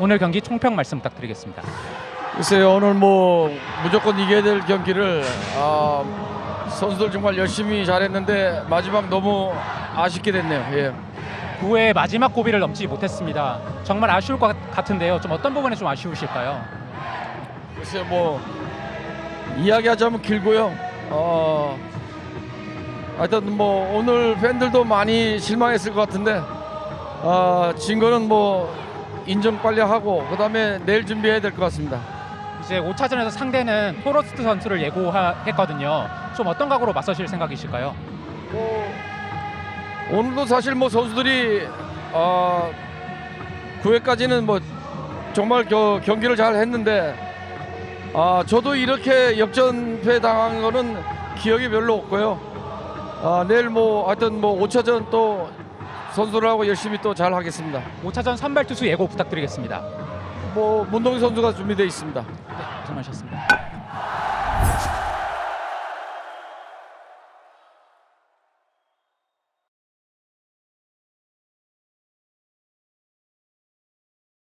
오늘 경기 총평 말씀 부탁드리겠습니다. 글쎄요 오늘 뭐 무조건 이겨야 될 경기를 아, 선수들 정말 열심히 잘했는데 마지막 너무 아쉽게 됐네요. 예. 9회 마지막 고비를 넘지 못했습니다. 정말 아쉬울 것 같- 같은데요. 좀 어떤 부분에 좀 아쉬우실까요? 글쎄요 뭐 이야기하자면 길고요. 어, 하여튼 뭐 오늘 팬들도 많이 실망했을 것 같은데 아, 진 거는 뭐 인정 빨리 하고 그다음에 내일 준비해야 될 것 같습니다. 이제 5차전에서 상대는 토로스트 선수를 예고했거든요. 좀 어떤 각오로 맞서실 생각이실까요? 뭐 오늘도 사실 뭐 선수들이 아 9회까지는 뭐 정말 겨- 경기를 잘 했는데 아 저도 이렇게 역전패 당한 거는 기억이 별로 없고요. 아 내일 뭐 하여튼 뭐 5차전 또 선수들하고 열심히 또 잘 하겠습니다. 5차전 선발 투수 예고 부탁드리겠습니다. 뭐 문동희 선수가 준비되어 있습니다. 네, 고생하셨습니다.